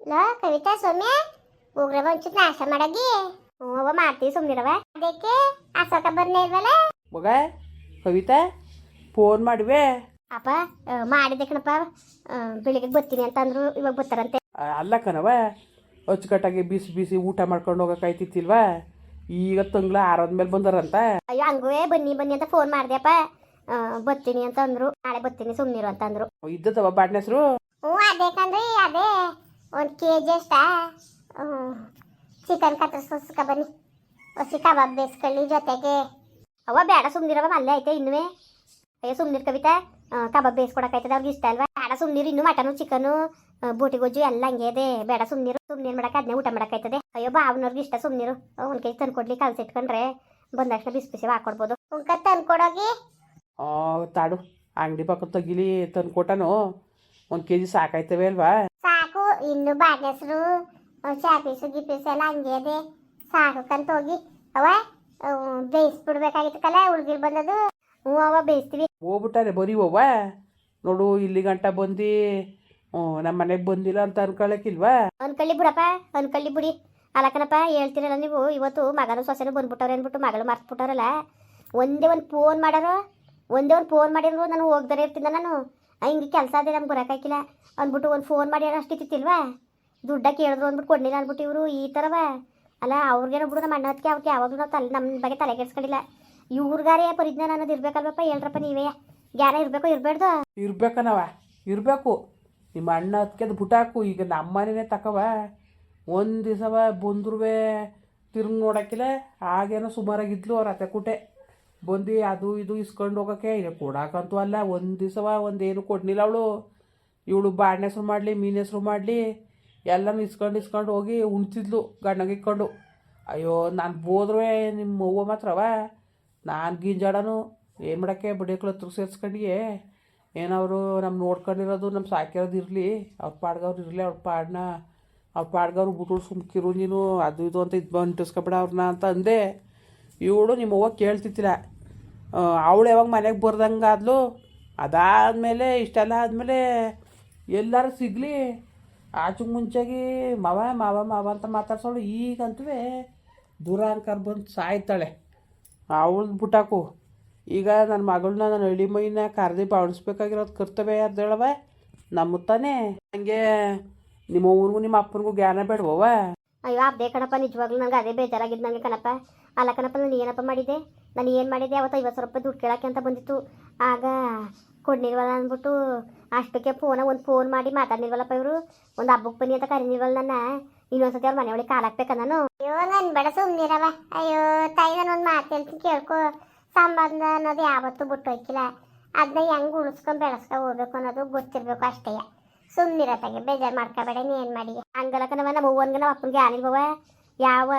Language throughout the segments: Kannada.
ಲೋ ಕವಿತಾ ಸೌಮ್ಯ. ಹೋಗ್ರವ ಒಂಚೂರು ನಾಶ ಮಾಡಗಿ ಹ್ಞೂ ಅವ ಮಾಡ್ತೀವಿ ಸುಮ್ಮನಿರವ ಅದಕ್ಕೆ ಅಸಕ ಬರ್ನೇ ಇಲ್ವಲ್ಲ? ಮಗ ಕವಿತಾ ಫೋನ್ ಮಾಡುವೆ? ಅಪ್ಪ ಮಾಡಿದೆ ಕಣಪ್ಪ. ಬೆಳಿಗ್ಗೆ ಬರ್ತೀನಿ ಅಂತ ಅಂದ್ರು ಇವಾಗ ಬರ್ತಾರಂತೆ. ಅಲ್ಲ ಕಣವ ಅಚ್ಚುಕಟ್ಟಾಗಿ ಬಿಸಿ ಬಿಸಿ ಊಟ ಮಾಡ್ಕೊಂಡು ಹೋಗೋಕ್ಕಾಯ್ತಿತ್ತಿಲ್ವಾ ಈಗ ತಂಗ್ಳ ಆರೋದ್ಮೇಲೆ ಬಂದರಂತ. ಅಯ್ಯೋ ಹಂಗುವೆ ಬನ್ನಿ ಬನ್ನಿ ಅಂತ ಫೋನ್ ಮಾಡ್ದೆಪ್ಪ ಬರ್ತೀನಿ ಅಂತ ಅಂದ್ರು. ನಾಳೆ ಬರ್ತೀನಿ ಸುಮ್ಮನಿರು ಅಂತ ಅಂದ್ರು. ಇದ್ದದವ ಬಾಡ್ನ ಹ್ಞೂ ಹ್ಞೂ ಅದೇಕಂದ್ರೆ ಅದೇ. ಒಂದು ಕೆ ಜಿ ಅಷ್ಟಾ ಚಿಕನ್ ಕತ್ತರಿಸ್ಕ ಬನ್ನಿ. ಹಸಿ ಕಬಾಬ್ ಬೇಯಿಸ್ಕೊಳ್ಳಿ ಜೊತೆಗೆ. ಅವ ಬೇಡ ಸುಮ್ಮನಿರವ ಅಲ್ಲೇ ಐತೆ ಇನ್ನುವೇ. ಅಯ್ಯೋ, ಸುಮ್ನಿರ್ ಕವಿತಾ. ಕಬಾಬ್ ಬೇಯಿಸ್ಕೊಡಕೈತದ ಅವ್ರಿಗೆ ಇಷ್ಟ ಅಲ್ವಾ? ಬೇಡ, ಸುಮ್ನಿರ್, ಇನ್ನು ಮಟನು ಚಿಕನು ಬೋಟಿ, ಗೊಜ್ಜು ಎಲ್ಲ ಹಂಗೆ ಇದೆ. ಬೇಡ ಸುಮ್ಮನಿರು ಸುಮ್ಮನೆ ಮಾಡಕ್ಕೆ ಅದನ್ನೇ ಊಟ ಮಾಡಕೈತದೆ ಅಯ್ಯೋ ಬಾವನವ್ರಿಗೆ ಇಷ್ಟ ಸುಮ್ಮನಿರು ಒಂದು ಕೆ ಜಿ ತಂದ್ಕೊಡ್ಲಿ ಕಲ್ಸಿಟ್ಕೊಂಡ್ರೆ ಬಂದ ತಕ್ಷಣ ಬಿಸಿ ಬಿಸಿ ಹಾಕೊಡ್ಬೋದು. ಉಂಕ ತಂದ್ಕೊಡೋಗಿ ತಾಡು, ಅಂಗಡಿ ಪಕ್ಕ ತೆಗಿಲಿ ತಂದು ಕೊಟ್ಟನು ಒಂದು ಕೆಜಿ ಸಾಕಾಯ್ತವೆ ಅಲ್ವಾ? ಸಾಕು ಇನ್ನು ಬಾಡ್ ಹೆಸರು ಚಾಪೀಸು ಗಿಪೀಸು ಎಲ್ಲ ಹಂಗೆ ಅದೇ. ಸಾಕು ಕಂತ ಹೋಗಿ. ಅವ ಬೇಯಿಸ್ಬಿಡ್ಬೇಕಾಗಿತ್ತಲ್ಲ ಕಲ ಉಳ್ಗಿಲ್ ಬಂದದು ಹ್ಞೂ ಅವ ಬೇಯಿಸ್ತೀವಿ. ಹೋಗ್ಬಿಟ್ಟಾರೆ ಬರೀ ಹೋವ ನೋಡು ಇಲ್ಲಿ ಗಂಟ ಬಂದು ನಮ್ಮ ಮನೆಗೆ ಬಂದಿಲ್ಲ ಅಂತ ಅನ್ಕೊಳಕಿಲ್ವಾ? ಅನ್ಕಳ್ಳಿ ಬಿಡಪ್ಪ ಅನ್ಕಳ್ಳಿ ಬಿಡಿ. ಅಲಕನಪ್ಪ ಹೇಳ್ತೀರಲ್ಲ ನೀವು ಇವತ್ತು ಮಗನ ಸೊಸೆನೂ ಬಂದ್ಬಿಟ್ಟವ್ರೆ ಅಂದ್ಬಿಟ್ಟು ಮಗಳು ಮರ್ತ್ಬಿಟ್ಟವ್ರಲ್ಲ. ಒಂದೇ ಒಂದು ಫೋನ್ ಮಾಡೋರು ಒಂದೇ ಒಂದು ಫೋನ್ ಮಾಡಿದ್ರು ನಾನು ಹೋಗ್ದಾರೆ ಇರ್ತೀನಿ ನಾನು. ಹಿಂಗೆ ಕೆಲಸ ಅದೇ ನಮ್ಗೆ ಬರೋಕ್ಕಾಗಿಲ್ಲ ಅಂದ್ಬಿಟ್ಟು ಒಂದು ಫೋನ್ ಮಾಡಿ ಅಷ್ಟಿತ್ತಿಲ್ವಾ ದುಡ್ಡ ಕೇಳಿದ್ರು ಅಂದ್ಬಿಟ್ಟು ಕೊಡ್ಲಿಲ್ಲ ಅಂದ್ಬಿಟ್ಟು ಇವರು ಈ ಥರವ ಅಲ್ಲ, ಅವ್ರಿಗೇನೋ ಬಿಡು, ನಮ್ಮ ಅಣ್ಣ ಅದಕ್ಕೆ ಅವ್ರಿಗೆ ಯಾವಾಗಲೂ ನಾವು ತಲೆ ನಮ್ಮ ಬಗ್ಗೆ ತಲೆ ಕೆಡಿಸ್ಕೊಂಡಿಲ್ಲ. ಇವ್ರಿಗಾರೇ ಪರಿಜ್ಞಾನ ಅನ್ನೋದು ಇರ್ಬೇಕಲ್ವಪ್ಪ, ಹೇಳ್ರಪ್ಪ ನೀವೇ. ಜ್ಞಾನ ಇರಬೇಕು, ಇರಬೇಡ್ದು? ಇರ್ಬೇಕನವ, ಇರಬೇಕು. ನಿಮ್ಮ ಅಣ್ಣ ಅದಕ್ಕೆ ಬುಟಾಕು ಈಗ ನಮ್ಮ ಮನೇನೆ ತಕವ. ಒಂದು ದಿವಸವ ಬಂದ್ರೂ ತಿರುಗಿ ನೋಡೋಕ್ಕಿಲ್ಲ ಆಗೇನೋ ಸುಮಾರಾಗಿದ್ಲು ಅವ್ರ ಅತ್ತೆ ಕುಟೆ. ಬಂದು ಅದು ಇದು ಇಸ್ಕೊಂಡು ಹೋಗೋಕೆ ಕೊಡಾಕಂತೂ ಅಲ್ಲ, ಒಂದು ದಿವಸವ ಒಂದೇನು ಕೊಡ್ನಿಲ್ಲ ಅವಳು. ಇವಳು ಬಾಣ್ಣ ಹೆಸ್ರು ಮಾಡಲಿ, ಮೀನು ಹೆಸ್ರು ಮಾಡಲಿ, ಎಲ್ಲನೂ ಇಸ್ಕೊಂಡು ಇಸ್ಕೊಂಡು ಹೋಗಿ ಉಣ್ತಿದ್ಲು, ಗಂಡಂಗೆ ಇಕ್ಕೊಂಡು. ಅಯ್ಯೋ, ನಾನು ಬೋದ್ರುವೆ ನಿಮ್ಮ ಅವ್ವ ಮಾತ್ರವ? ನಾನು ಗಿಂಜಾಡನು, ಏನು ಮಾಡೋಕ್ಕೆ ಬಡಿಯಕ್ಕಳು ಹತ್ರ ಸೇರಿಸ್ಕೊಂಡಿಗೆ? ಏನವರು ನಮ್ಮ ನೋಡ್ಕೊಂಡಿರೋದು ನಮ್ಮ ಸಾಕಿರೋದು ಇರಲಿ, ಅವ್ರ ಪಾಡ್ಗವ್ರು ಇರಲಿ, ಅವ್ರ ಪಾಡ್ನ, ಅವ್ರ ಪಾಡ್ಗವ್ರು ಬಿಟ್ಟು ಸುಮ್ಕಿರು ನೀನು, ಅದು ಇದು ಅಂತ ಇದು ಅವ್ರನ್ನ ಅಂತ ಅಂದೆ. ಇವಳು ನಿಮ್ಮ ಅವ್ವ ಕೇಳ್ತಿತ್ತಿಲ್ಲ ಅವಳು ಯಾವಾಗ ಮನೆಗೆ ಬರ್ದಂಗೆ ಆದ್ಲು ಅದಾದಮೇಲೆ ಇಷ್ಟೆಲ್ಲ ಆದಮೇಲೆ ಎಲ್ಲರೂ ಸಿಗಲಿ. ಆಚೆ ಮುಂಚೆಗೆ ಮಾವ ಮಾವ ಮಾವ ಅಂತ ಮಾತಾಡ್ಸೋಳು. ಈಗಂತೂ ದುರಾಂಕರ್ ಬಂದು ಸಾಯ್ತಾಳೆ. ಅವಳು ಬಿಟ್ಟಾಕು ಈಗ ನನ್ನ ಮಗಳನ್ನ ನಾನು ಹಳ್ಳಿ ಮೈನ ಕರೆದಿ ಬಾಳಿಸ್ಬೇಕಾಗಿರೋದು ಕರ್ತವ್ಯ ಅಂತ ಹೇಳವ ನಮ್ಮ ತಾನೇ ಹಂಗೆ ನಿಮ್ಮ ಊರಿಗೂ ನಿಮ್ಮ ಅಪ್ಪನಿಗೂ ಜ್ಞಾನ ಬೇಡವವ ಅಯ್ಯೋ ಅದೇ ಕಣಪ್ಪ, ನಿಜವಾಗ್ಲೂ ನಂಗೆ ಅದೇ ಬೇಜಾರಾಗಿದ್ದು ನನಗೆ ಕಣಪ್ಪ. ಅಲ್ಲ ಕಣಪ್ಪ ನಾನು ಏನಪ್ಪ ಮಾಡಿದ್ದೆ? ನಾನು ಏನು ಮಾಡಿದ್ದೆ? ಅವತ್ತು ಐವತ್ತು ಸಾವಿರ ರೂಪಾಯಿ ದುಡ್ಡು ಕೇಳೋಕ್ಕೆ ಅಂತ ಬಂದಿತ್ತು. ಆಗ ಕೊಡ್ನಿಲ್ವಲ್ಲ ಅಂದ್ಬಿಟ್ಟು ಅಷ್ಟಕ್ಕೆ ಫೋನ ಒಂದು ಫೋನ್ ಮಾಡಿ ಮಾತಾಡಿಲ್ವಲ್ಲಪ್ಪ ಇವರು? ಒಂದು ಹಬ್ಬಕ್ಕೆ ಬನ್ನಿ ಅಂತ ಕರೀನಿಲ್ವಲ್ಲ ನನ್ನ. ಇನ್ನೊಂದ್ಸತಿ ಅವ್ರ ಮನೆ ಒಳಗೆ ಕಾಲು ಹಾಕ್ಬೇಕ ನಾನು? ಅಯ್ಯೋ ನನ್ನ ಬೇಡ ಸುಮ್ಮನಿರವ ಅಯ್ಯೋ ತಾಯಿ ನಾನು ಒಂದು ಮಾತು ಹೇಳ್ತೀನಿ ಕೇಳ್ಕೊ. ಸಂಬಂಧ ಅನ್ನೋದು ಯಾವತ್ತೂ ಬಿಟ್ಟು ಹೋಯ್ಕಿಲ್ಲ. ಅದನ್ನ ಹೆಂಗೆ ಉಳಿಸ್ಕೊಂಡು ಬೆಳೆಸ್ಕೊಂಡು ಹೋಗ್ಬೇಕು ಅನ್ನೋದು ಗೊತ್ತಿರಬೇಕು ಅಷ್ಟೇ. ಸುಮ್ಮನಿರತ್ತಾಗೆ ಬೇಜಾರು ಮಾಡ್ಕೋಬೇಡ ನೀನು ಏನು ಮಾಡಿ? ಹಂಗಲಕ್ಕ ನಮ್ಮ ಅವ್ವನ್ಗೆ ನಮ್ಮ ಅಪ್ಪನಿಗೆ ಆನಿಲ್ವ ಯಾವ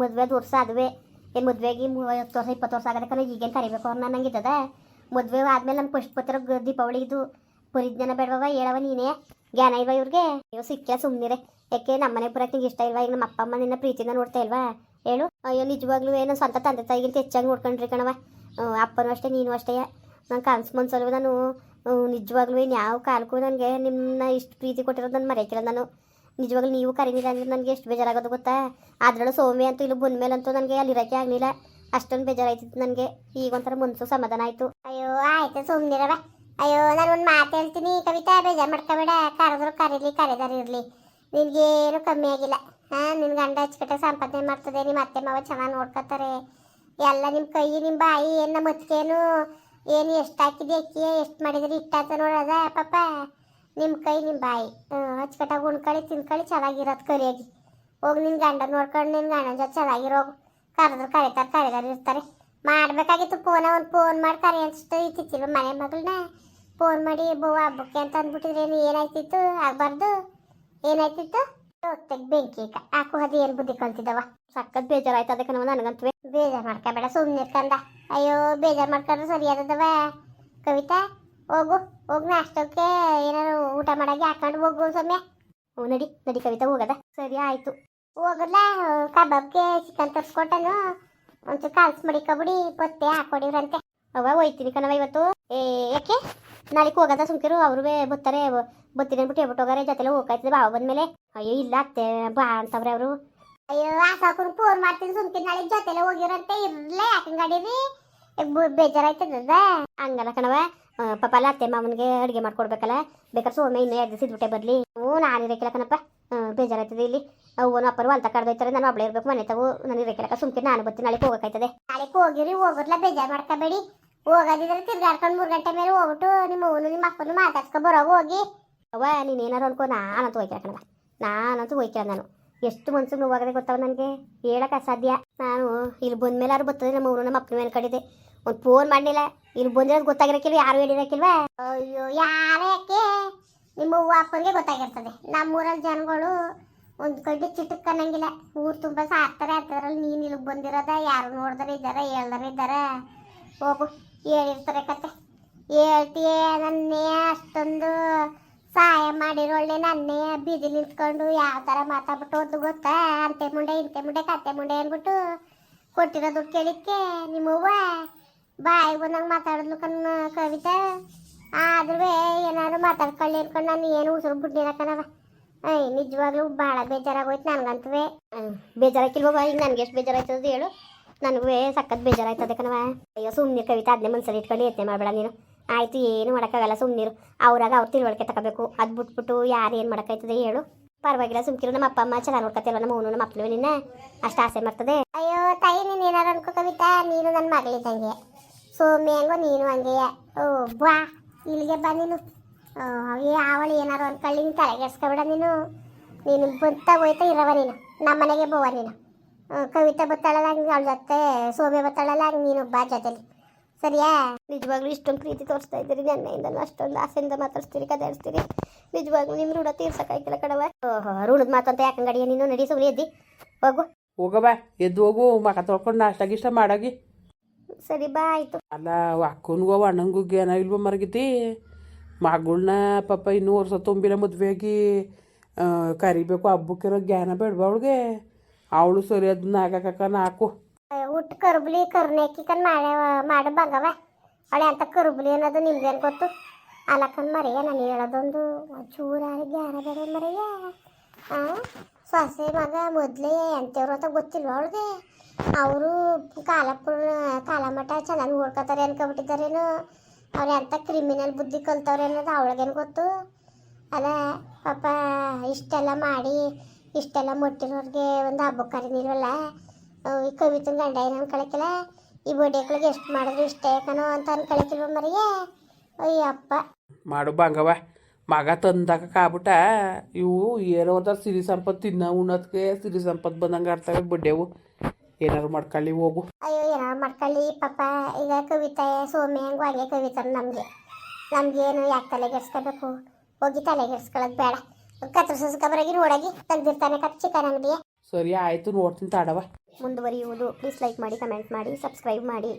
ಮದುವೆ ವರ್ಷ ಅದುವೆ. ಏನು ಮದುವೆಗೆ ಮೂವತ್ತು ವರ್ಷ, ಇಪ್ಪತ್ತು ವರ್ಷ ಆಗದಕ್ಕನ ಈಗೇನು ಕರಿಬೇಕು ಅವ್ರು ನನಗಿದ್ದದ ಮದುವೆ ಆದ್ಮೇಲೆ ನಮ್ಮ ಫಸ್ಟ್ ಪತ್ರ ದೀಪಾವಳಿ ಇದು ಪರಿಜ್ಞಾನ ಬೇಡವ ಹೇಳವ ನೀನೇ? ಜ್ಞಾನ ಇಲ್ವಾ ಇವ್ರಿಗೆ? ಇವ್ ಸಿಕ್ಕ ಸುಮ್ಮನಿರೆ ಯಾಕೆ ನಮ್ಮನೆ ಪುರಕ್ಕೆ ನಿಂಗೆ ಇಷ್ಟ ಇಲ್ವಾ? ಈಗ ನಮ್ಮ ಅಪ್ಪ ಅಮ್ಮ ನಿನ್ನ ಪ್ರೀತಿನ ನೋಡ್ತಾ ಇಲ್ವಾ? ಹೇಳು. ಅಯ್ಯೋ, ನಿಜವಾಗ್ಲೂ ಏನೋ ಸ್ವಂತ ತಂದೆ ತಾಯಿಗಿಂತ ಹೆಚ್ಚಾಗಿ ನೋಡ್ಕೊಂಡ್ರಿ ಕಣವ ಅಪ್ಪನೂ ಅಷ್ಟೇ, ನೀನು ಅಷ್ಟೇ. ನನ್ನ ಕನ್ಸು ಮನ್ಸಲ್ವ ನಾನು. ನಿಜವಾಗ್ಲೂ ಯಾವ ಕಾಲಕ್ಕೂ ನನಗೆ ನಿಮ್ಮನ್ನ ಇಷ್ಟು ಪ್ರೀತಿ ಕೊಟ್ಟಿರೋದು ನಾನು ಮರೆಯಕ್ಕಿಲ್ಲ ನಾನು. ನಿಜವಾಗ್ಲೂ ನೀವು ಕರೀನಿಲ್ಲ ಅಂದ್ರೆ ನನಗೆ ಎಷ್ಟು ಬೇಜಾರಾಗೋದು ಗೊತ್ತಾ? ಅದರಲ್ಲೂ ಸೋಮಿ ಅಂತೂ ಇಲ್ಲಿ ಬಂದ ಅಂತೂ ನನಗೆ ಅಲ್ಲಿ ಇರೋಕ್ಕೆ ಆಗಲಿಲ್ಲ. ಅಷ್ಟೊಂದು ಬೇಜಾರಾಯ್ತಿತ್ತು ನನಗೆ. ಈಗ ಒಂಥರ ಮನ್ಸು ಸಮಾಧಾನ ಆಯಿತು. ಅಯ್ಯೋ, ಆಯ್ತು ಸುಮ್ಮನಿರವ ಅಯ್ಯೋ ನಾನು ಒಂದು ಮಾತು ಹೇಳ್ತೀನಿ. ಕವಿತಾ, ಬೇಜಾರು ಮಾಡ್ಕೋಬೇಡ. ಕರೆದ್ರು ಕರೀಲಿ, ಕರೆದಾರ ಇರಲಿ. ನಿನಗೇನು ಕಮ್ಮಿ ಆಗಿಲ್ಲ. ಹಾಂ ನಿನ್ನ ಗಂಡ ಅಚ್ಚುಕಟ್ಟೆ ಸಂಪಾದನೆ ಮಾಡ್ತದೆ ನಿಮ್ಮ ಅತ್ತೆ ಮಾವ ಚೆನ್ನಾಗಿ ನೋಡ್ಕೋತಾರೆ. ಎಲ್ಲ ನಿಮ್ಮ ಕೈ ನಿಮ್ಮ ಬಾಯಿ, ಏನು ನಮ್ಮ ಅತ್ತಿಗೇನು, ಏನು ಎಷ್ಟು ಹಾಕಿದೆ ಅಕ್ಕಿ ಎಷ್ಟು ಮಾಡಿದ್ರೆ, ಇಟ್ಟಾತ ನೋಡೋದ ಪಾಪ. ನಿಮ್ಮ ಕೈ ನಿಮ್ಮ ಬಾಯಿ. ಅಚ್ಚುಕಟ್ಟಾಗಿ ಉಣ್ಕೊಳ್ಳಿ ತಿನ್ಕೊಳ್ಳಿ ಚೆನ್ನಾಗಿರೋದು ಕರಿಯಾಗಿ ಹೋಗಿ ನಿನ್ನ ಗಂಡ ನೋಡ್ಕೊಂಡು ನಿನ್ನ ಗಂಡನ ಜೊತೆ ಚೆನ್ನಾಗಿರೋಗು ಕರೆದ್ರು ಕರೀತಾರೆ, ಕರೆದಾರು ಇರ್ತಾರೆ. ಮಾಡಬೇಕಾಗಿತ್ತು ಫೋನ, ಒಂದು ಫೋನ್ ಮಾಡಿ ಕರೆ ಅನ್ಸ್ತು ಇತ್ತಿತ್ತಿಲ್ಲ ಮನೆ ಮಗಳನ್ನ ಫೋನ್ ಮಾಡಿ ಬೋ ಹಬ್ಬಕ್ಕೆ ಅಂತ ಅಂದ್ಬಿಟ್ಟಿದ್ರೆ ಏನು ಏನಾಯ್ತಿತ್ತು? ಆಗಬಾರ್ದು. ಏನಾಯ್ತಿತ್ತು? ಹೋಗ್ತಾಗ ಬೆಂಕಿ ಈಗ. ಹಾಕು, ಅದು ಏನು ಬುದ್ಧಿ ಕಲ್ತಿದ್ದವ ಸಕ್ಕತ್ ಬೇಜಾರಾಯ್ತು ಅದಕ್ಕೆ ನಾವು ನನಗಂತೂ. ಬೇಜಾರು ಮಾಡ್ಕೋಬೇಡ ಸುಮ್ಮನೆ ಕಂದ ಅಯ್ಯೋ, ಬೇಜಾರು ಮಾಡ್ಕೊಂಡ್ರೆ ಸರಿಯಾದದವ. ಕವಿತಾ ಹೋಗು ಹೋಗಿ ನಾಷ್ಟಕ್ಕೆ ಏನಾರು ಊಟ ಮಾಡಾಗೆ ಹಾಕೊಂಡು ಹೋಗು ಸೌಮ್ಯ. ಹ್ಞೂ, ನಡಿ ನಡಿ ಕವಿತಾ, ಹೋಗದ. ಸರಿ, ಆಯ್ತು. ಹೋಗಲ್ಲ, ಕಬಾಬ್ಗೆ ಚಿಕನ್ ತರಿಸ್ಕೊಟ್ಟನು. ಒಂಚೂರು ಕಾಲ್ಸ್ ಕಬಡಿ ಪೊತ್ತೆ ಹಾಕೊಡಿವ್ರಂತೆ ಅವ ಹೋಯ್ತೀನಿ ಕಣವ ಇವತ್ತು. ಏ, ಯಾಕೆ? ನಾಳೆಗೆ ಹೋಗದ ಸುಮ್ಕಿರು? ಅವ್ರು ಬತ್ತಾರೆ ಬತ್ತೀನಿ ಅಂದ್ಬಿಟ್ಟು ಹೇಳ್ಬಿಟ್ಟು ಹೋಗಾರೆ ಜೊತೆಲ್ಲ ಹೋಗ್ತಾಯ್ತದೆ ಬಾವ ಬಂದ್ಮೇಲೆ. ಅಯ್ಯೋ, ಇಲ್ಲ ಅತ್ತೆ, ಬಾ ಅಂತವ್ರೆ ಅವರು. ಅಯ್ಯೋ ಆಸಾಕರು ಫೋನ್ ಮಾಡ್ತೀನಿ ಸುಮ್ಕಿನ ನಾಳೆ ಜೊತೆಲ್ಲ ಹೋಗಿರಂತೆ ಇರ್ಲೇ ಯಾಕೆ ಗಾಡೀರಿ ಬೇಜಾರಾಯ್ತದ ಹಂಗಲ್ಲ ಕಣವ ಪಾಪ ಅಲ್ಲ ಅತ್ತೆ ಮಾವನಿಗೆ ಅಡುಗೆ ಮಾಡ್ಕೊಡ್ಬೇಕಲ್ಲ. ಬೇಕಾದ್ರೆ ಸೋಮೆ ಇನ್ನೂ ಎರಡು ದಿವಸ ಇದ್ಬಿಟ್ಟೆ ಬರಲಿ. ಓ ನಾನು ಇರಕ್ಕಿಲ್ಲ ಕಣಪ್ಪ ಬೇಜಾರಾಯ್ತದೆ ಇಲ್ಲಿ. ಅವನು ಅಪ್ಪರು ಅಂತ ಕರೆದೋಯ್ತಾರೆ ನಾನು ಒಬ್ಳೆ ಇರ್ಬೇಕು ಮನೆ ತಗೋ ನಾನು ಇರಕ್ಕಿಲ್ಲ ಸುಮ್ಕೆ ನಾನು ಬರ್ತೀನಿ ನಾಳೆ ಹೋಗಕ್ಕಾಯ್ತದೆ. ನಾಳೆ ಹೋಗಿರಿ ಹೋಗೋದ್ಲ ಬೇಜಾರು ಮಾಡ್ಕೋಬೇಡಿ. ಹೋಗೋದಿದ್ರೆ ತಿರ್ಗಾಡ್ಕೊಂಡು ಮೂರು ಗಂಟೆ ಮೇಲೆ ಹೋಗ್ಬಿಟ್ಟು ನಿಮ್ಮ ಅವನು ನಿಮ್ಮ ಅಪ್ಪನು ಮಾತಾಡ್ಸ್ಕೊ ಬರೋ ಹೋಗಿ. ಅವ್ವ ನೀನು ಏನಾರು ಅನ್ಕೋ ನಾನಂತೂ ಹೋಯ್ಕಿಲ್ಲ ಕಣವ ನಾನಂತೂ ಹೋಯ್ಕಿಲ್ಲ ನಾನು. ಎಷ್ಟು ಮನ್ಸು ನೋವಾಗದೆ ಗೊತ್ತವ ನನಗೆ? ಹೇಳಕ್ಕೆ ಅಸಾಧ್ಯ. ನಾನು ಇಲ್ಲಿ ಬಂದ್ಮೇಲೆ ಯಾರು ಬರ್ತದೆ ನಮ್ಮ ಊರು ನಮ್ಮ ಅಪ್ಪನ ಮೇಲೆ ಕಡಿದೆ. ಒಂದು ಫೋನ್ ಮಾಡಲಿಲ್ಲ. ಇಲ್ಲಿ ಬಂದಿರೋದು ಗೊತ್ತಾಗಿರಕ್ಕಿಲ್ವ ಯಾರು ಹೇಳಿರಕಿಲ್ವ? ಅಯ್ಯೋ, ಯಾರಕ್ಕೆ? ನಿಮ್ಮ ಅವ್ವ ಅಪ್ಪನಿಗೆ ಗೊತ್ತಾಗಿರ್ತದೆ. ನಮ್ಮೂರಲ್ಲಿ ಜನಗಳು ಒಂದು ಕಡ್ಡಿ ಚಿಟಕ್ ಅನ್ನಂಗಿಲ್ಲ. ಊರು ತುಂಬ ಸಾಕ್ತಾರೆ ಅದರಲ್ಲಿ ನೀನು ಇಲ್ಲಿಗೆ ಬಂದಿರೋದ, ಯಾರು ನೋಡ್ದಾರ ಇದ್ದಾರೆ ಹೇಳ್ದಾರ ಇದ್ದಾರೆ? ಹೋಗು, ಹೇಳಿರ್ತಾರೆ ಕತೆ. ಹೇಳ್ತೀಯ ನನ್ನೇ ಅಷ್ಟೊಂದು ಸಹಾಯ ಮಾಡಿರೋಳ್ಳೆ ನನ್ನೇ ಬೀದಿ ನಿಂತ್ಕೊಂಡು ಯಾವ ಥರ ಮಾತಾಡ್ಬಿಟ್ಟು ಒಂದು ಗೊತ್ತಾ? ಅಂತೆ ಮುಂಡೆ, ಇಂತೆ ಮುಂಡೆ ಕತ್ತೆ ಮುಂಡೆ ಅಂದ್ಬಿಟ್ಟು ಕೊಟ್ಟಿರೋದು ಕೇಳಿಕ್ಕೆ ನಿಮ್ಮವ್ವ ಬಾಯಿ, ಬಂದಂಗೆ ಮಾತಾಡಿದ್ಲು ಕಣ್ಣ ಕವಿತಾ. ಆದ್ರೂ ಏನಾದ್ರು ಮಾತಾಡ್ಕೊಳ್ಳಿ ಅನ್ಕೊಂಡು ನಾನು ಏನು ಉಸಿರು ಬಿಟ್ಟಿರಕ್ಕನವ ಏಯ್, ನಿಜವಾಗ್ಲೂ ಭಾಳ ಬೇಜಾರಾಗೋಯ್ತು ನನಗಂತವೇ ಬೇಜಾರಾಕಿಲ್ವ ಈಗ ನನಗೆ ಎಷ್ಟು ಬೇಜಾರಾಯ್ತದ ಹೇಳು. ನನಗೂ ಸಖತ್ ಬೇಜಾರಾಯ್ತದೆ ಕಣವ ಅಯ್ಯೋ ಸುಮ್ಮನೆ ಕವಿತಾ ಅದನ್ನೇ ಮನ್ಸಲ್ಲಿ ಇಟ್ಕೊಂಡು ಯತ್ನೆ ಮಾಡಬೇಡ ನೀನು. ಆಯ್ತು, ಏನು ಮಾಡೋಕ್ಕಾಗಲ್ಲ ಸುಮ್ಮನಿರು ಅವ್ರಾಗ ಅವ್ರು ತಿಳುವಳಿಕೆ ತಗೋಬೇಕು. ಅದು ಬಿಟ್ಬಿಟ್ಟು ಯಾರು ಏನು ಮಾಡೋಕ್ಕಾಯ್ತದೆ ಹೇಳು. ಪರವಾಗಿಲ್ಲ, ಸುಮ್ಕಿರು. ನಮ್ಮ ಅಪ್ಪ ಅಮ್ಮ ಚೆನ್ನಾಗಿ ನೋಡ್ಕೊತಿಲ್ಲ ನಮ್ಮ ಅವನು, ನಮ್ಮ ಮಕ್ಕಳು ನಿನ್ನ ಅಷ್ಟು ಆಸೆ ಮಾಡ್ತದೆ. ಅಯ್ಯೋ, ತಾಯಿ, ನೀನು ಏನಾರು ಅನ್ಕೋ ಕವಿತಾ. ನೀನು ನನ್ನ ಮಗಳಿದ್ದಂಗೆ. ಸೋಮಿ ಹೆಂಗೋ ನೀನು ಹಂಗೆಯ ಓ, ಬಾ, ಇಲ್ಲಿಗೆ ಬಾ ನೀನು. ಏ ಅವಳು ಏನಾರು ಒಂದು ಕಳ್ಳಿನ ತಲೆಗೆಡ್ಸ್ಕೊಬೇಡ ನೀನು. ನೀನು ಬಂತ ಹೋಯ್ತಾ ಇರವ ನೀನು. ನಮ್ಮ ಮನೆಗೆ ಬೋವ ನೀನು. ಕವಿತಾ ಬತ್ತಾಳಲ್ಲ, ಹಂಗೆ ಅವಳ ಜೊತೆ, ಸೋಮ್ಯ ಬತ್ತಾಳಲ್ಲ, ಹಂಗೆ ನೀನು ಬಾ ಜೊತೆಲಿ. ಸರಿಯಾ? ನಿಜವಾಗ್ಲೂ ಇಷ್ಟೊಂದು ಪ್ರೀತಿ ತೋರಿಸ್ತಾ ಇದ್ದೀರಿ ನನ್ನೆಯಿಂದ ಅಷ್ಟೊಂದು ಆಸೆಯಿಂದ ಮಾತಾಡ್ಸ್ತೀರಿ ಕದಾಡ್ಸ್ತೀರಿ ನಿಜವಾಗ್ಲೂ ನಿಮ್ಮ ಋಣ ತೀರ್ಸಕ್ಕಾಯ್ತಿಲ್ಲ ಕಡವ ಓಹೋ ಋಣದ ಮಾತಂತ ಯಾಕಂಗಡಿಯ ನೀನು, ನಡಿ ಎದ್ದಿ. ಹೋಗು. ಹೋಗವ ಎದ್ದು ಹೋಗು ಮಕ ತೊಳ್ಕೊಂಡು ನಾಷ್ಟ ಮಾಡಾಗಿ. ಸರಿ ಬಾ ಆಯ್ತು. ಅಲ್ಲ ಅಕ್ಕನಿಗೂ ಅಣ್ಣಂಗೂ ಏನೋ ಇಲ್ವ ಮರಗಿತಿ? ಮಗಳನ್ನ ಪಾಪ ಇನ್ನೂ ವರ್ಷ ತುಂಬಿಲ್ಲ ಮದುವೆಯಾಗಿ. ಕರಿಬೇಕು ಹಬ್ಬಕ್ಕಿರೋ ಜ್ಞಾನ ಬೇಡವಾ ಅವಳಿಗೆ? ಅವಳು ಸರಿ ಅದನ್ನ ಆಗಕ್ಕ ನಾಕು ಹುಟ್ಟು ಕರುಬಲಿ ಕರುನೇಕಿ ಕಣ್ ಮಾಡ ಮಾಡ ಬಂಗವ ಅವಳೆ ಅಂತ ಕರುಬಲಿ ಅನ್ನೋದು ನಿಮ್ಗೇನು ಗೊತ್ತು? ಅಲಕ್ಕನ್ ಮರೆಯ ನಾನು ಹೇಳೋದೊಂದು ಚೂರಾರಿ ಜ್ಞಾನ ಬೇಡ ಮರೆಯ. ಹಾಂ ಸೊಸೆ ಮಗ ಮೊದಲೇ ಎಂಥವ್ರು ಅಂತ ಗೊತ್ತಿಲ್ವ ಅವ್ರಿಗೆ? ಅವರು ಕಾಲಪುರ, ಕಾಲಮಠ ಚೆನ್ನಾಗಿ ನೋಡ್ಕೊತಾರೆ ಅನ್ಕೊಬಿಟ್ಟಿದ್ದಾರೇನು? ಅವ್ರು ಎಂಥ ಕ್ರಿಮಿನಲ್ ಬುದ್ಧಿ ಕಲ್ತವ್ರೆ ಅನ್ನೋದು ಅವಳಿಗೇನು ಗೊತ್ತು? ಅಲ್ಲ, ಪಾಪ ಇಷ್ಟೆಲ್ಲ ಮಾಡಿ, ಇಷ್ಟೆಲ್ಲ ಮುಟ್ಟಿರೋರಿಗೆ ಒಂದು ಹಬ್ಬ ಕರೀನಿಲ್ವಲ್ಲ ಈ ಕವಿತನ ಗಂಡ ಏನು ಅನ್ಕೊಳಕಿಲ್ಲ? ಈ ಬಡ್ಡಿಗಳಿಗೆ ಎಷ್ಟು ಮಾಡಿದ್ರು ಇಷ್ಟೇ ಕಣೋ ಅಂತ ಅನ್ಕೊಳಕಿಲ್ವ ಮರಿಗೆ? ಅಯ್ಯಪ್ಪ. ಮಾಡು ಬಂಗವ ಮಗ ತಂದಾಗ ಕಾಬಿಟ್ಟ ಇವು ಏನೋ ಒಂಥರ ಸಿರಿ ಸಂಪತ್ತು ತಿನ್ನ ಉಣ್ಣೋದಕ್ಕೆ ಸಿರಿ ಸಂಪತ್ತು ಬಂದಂಗೆ ಆಡ್ತವೆ ಬಡ್ಡೆವು. ಏನಾರು ಮಾಡ್ಕೊಳ್ಳಿ ಹೋಗು. ಅಯ್ಯೋ ಏನಾರು ಮಾಡ್ಕೊಳ್ಳಿ ಪಾಪ. ಈಗ ಕವಿತೆ ಸೋಮೆ ಹಂಗೆ ಹಾಗೆ ಕವಿತಾರೆ ನಮಗೆ. ನಮಗೇನು ಯಾಕೆ ತಲೆಗೆಡ್ಸ್ಕೋಬೇಕು ಹೋಗಿ ತಲೆಗೆಡ್ಸ್ಕೊಳ್ಳೋದು ಬೇಡ. ಕತ್ರಸಸ್ಕೊಬರಾಗಿ ರೋಡಾಗಿ ತೆಗ್ದಿರ್ತಾನೆ ಕತ್ ಚಿಕನ್ ಅಂಗಡಿ ಸರಿ ಆಯಿತು ನೋಡ್ತೀನಿ ತಾಡವ ಮುಂದುವರಿಯುವುದು. ಪ್ಲೀಸ್ ಲೈಕ್ ಮಾಡಿ ಕಮೆಂಟ್ ಮಾಡಿ ಸಬ್ಸ್ಕ್ರೈಬ್ ಮಾಡಿ.